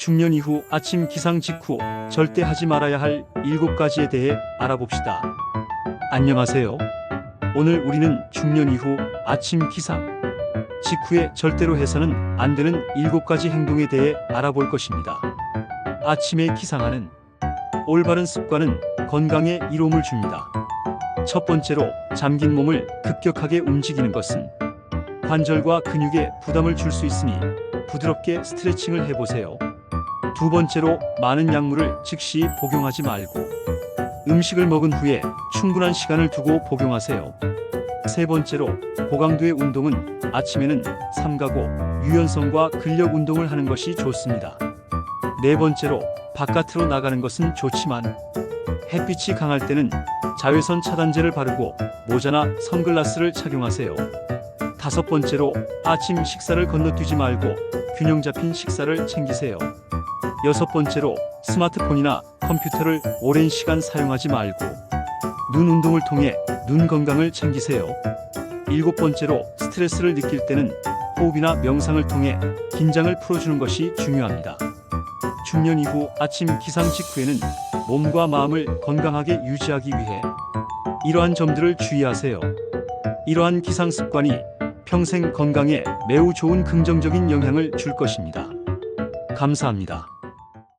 중년 이후 아침 기상 직후 절대 하지 말아야 할 7가지에 대해 알아봅시다. 안녕하세요. 오늘 우리는 중년 이후 아침 기상 직후에 절대로 해서는 안 되는 7가지 행동에 대해 알아볼 것입니다. 아침에 기상하는 올바른 습관은 건강에 이로움을 줍니다. 첫 번째로 잠긴 몸을 급격하게 움직이는 것은 관절과 근육에 부담을 줄 수 있으니 부드럽게 스트레칭을 해보세요. 두 번째로 많은 약물을 즉시 복용하지 말고 음식을 먹은 후에 충분한 시간을 두고 복용하세요. 세 번째로 고강도의 운동은 아침에는 삼가고 유연성과 근력 운동을 하는 것이 좋습니다. 네 번째로 바깥으로 나가는 것은 좋지만 햇빛이 강할 때는 자외선 차단제를 바르고 모자나 선글라스를 착용하세요. 다섯 번째로 아침 식사를 건너뛰지 말고 균형 잡힌 식사를 챙기세요. 여섯 번째로 스마트폰이나 컴퓨터를 오랜 시간 사용하지 말고 눈 운동을 통해 눈 건강을 챙기세요. 일곱 번째로 스트레스를 느낄 때는 호흡이나 명상을 통해 긴장을 풀어주는 것이 중요합니다. 중년 이후 아침 기상 직후에는 몸과 마음을 건강하게 유지하기 위해 이러한 점들을 주의하세요. 이러한 기상 습관이 평생 건강에 매우 좋은 긍정적인 영향을 줄 것입니다. 감사합니다.